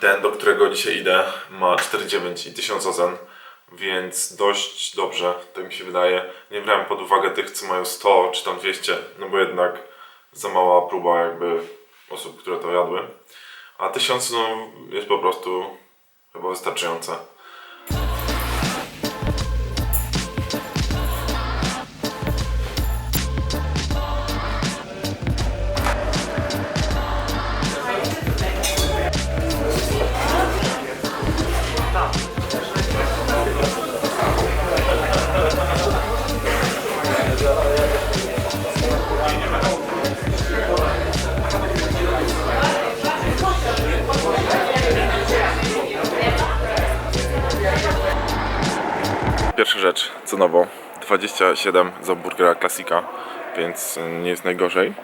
Ten, do którego dzisiaj idę, ma 4,9 i 1000 ocen, więc dość dobrze, tak mi się wydaje. Nie brałem pod uwagę tych, co mają 100 czy tam 200, no bo jednak za mała próba jakby osób, które to jadły. A 1000 no, jest po prostu chyba wystarczające. Rzecz, cenowo 27 za burgera klasika, więc nie jest najgorzej.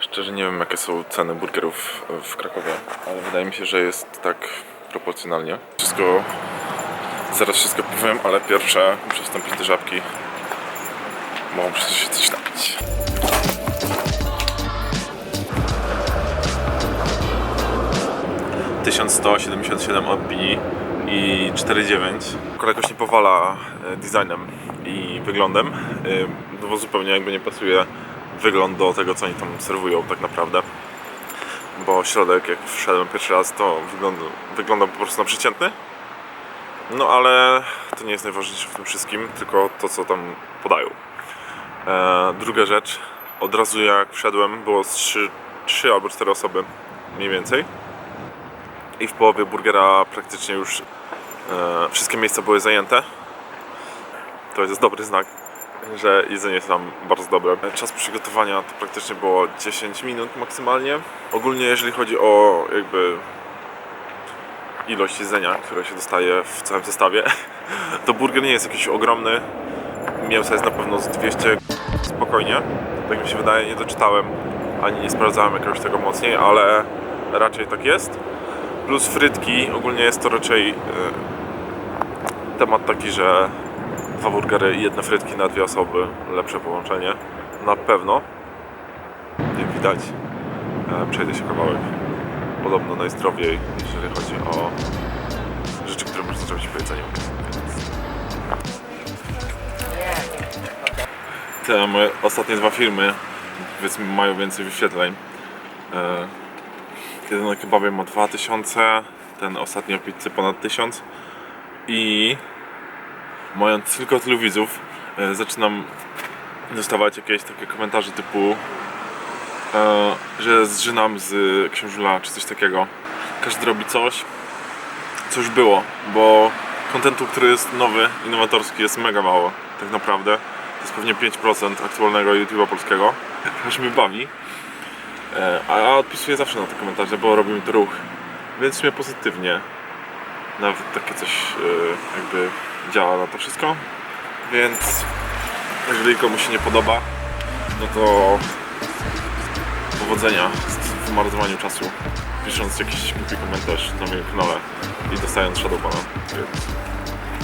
Szczerze nie wiem jakie są ceny burgerów w Krakowie, ale wydaje mi się, że jest tak proporcjonalnie. Wszystko, zaraz wszystko powiem, ale pierwsze muszę wstąpić do żabki, bo muszę się coś napić. ...1177 opinii i 4,9. Akurat jakoś nie powala e, designem i wyglądem, e, no bo zupełnie jakby nie pasuje wygląd do tego, co oni tam serwują tak naprawdę. Bo środek, jak wszedłem pierwszy raz, to wygląda, wygląda po prostu na przeciętny. No ale to nie jest najważniejsze w tym wszystkim, tylko to, co tam podają. E, druga rzecz, od razu jak wszedłem, było z 3, 3 albo 4 osoby mniej więcej. I w połowie burgera praktycznie już e, wszystkie miejsca były zajęte. To jest dobry znak, że jedzenie jest tam bardzo dobre. Czas przygotowania to praktycznie było 10 minut maksymalnie. Ogólnie jeżeli chodzi o jakby ilość jedzenia, które się dostaje w całym zestawie, to burger nie jest jakiś ogromny. Mięsa jest na pewno z 200 spokojnie. Tak mi się wydaje, nie doczytałem ani nie sprawdzałem jakoś tego mocniej, ale raczej tak jest. Plus frytki, ogólnie jest to raczej e, temat taki, że dwa burgery i jedne frytki na dwie osoby, lepsze połączenie. Na pewno. Jak widać, e, przejdę się kawałek. Podobno najzdrowiej, jeżeli chodzi o rzeczy, które można zrobić po jedzeniu. Te moje ostatnie dwa filmy, powiedzmy, mają więcej wyświetleń. E, Jeden na kebabie ma 2000, ten ostatni o pizzy ponad 1000 i mając tylko tylu widzów e, zaczynam dostawać jakieś takie komentarze typu e, że zżynam z książula czy coś takiego. Każdy robi coś, co już było, bo kontentu, który jest nowy, innowatorski jest mega mało tak naprawdę. To jest pewnie 5% aktualnego YouTube'a polskiego. Aż mnie bawi. E, A odpisuję zawsze na te komentarze, bo robi mi to ruch. Więc sumie pozytywnie. Nawet takie coś e, jakby działa na to wszystko. Więc jeżeli komuś się nie podoba, no to powodzenia w marnowaniu czasu. Pisząc jakiś głupi komentarz na moim kanale i dostając Shadowbana. Więc